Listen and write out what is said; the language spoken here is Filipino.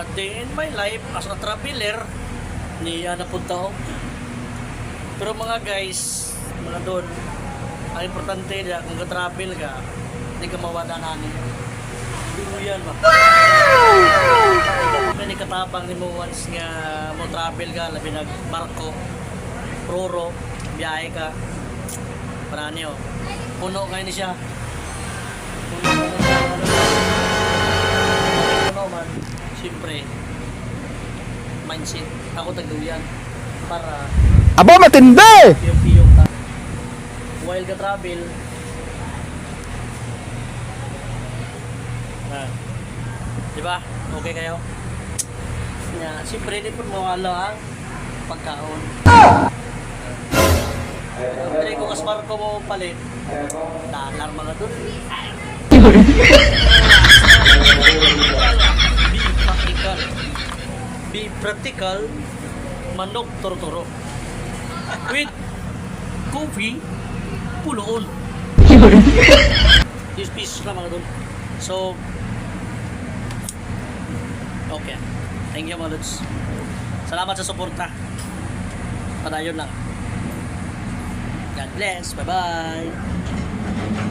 a day in my life as a traveler niya napunta ako. Pero mga guys, mga doon, ang importante na kung ka-travel ka, hindi ka mawala na Hindi mo yan ba? Kung may katabang ni mo once nga mo travel ka, labi nag barko, roro, biyahe ka, para niyo, puno ngayon ni siya. Mindset, ako tagduyan, para Aba, matindi! piyong-piyong ka. While ka travel, ah, di ba? Okay kayo? Yeah, siyempre, di po mawala ang pagkaon. Hindi ko kasmar ko mo palit. Dalar mga dun. Be practical. Be practical. Manok tortoro. With coffee, puloon. These pieces na mga dun. So, okay. Thank you mga lods. Salamat sa suporta. Padayon lang. God bless. Bye-bye.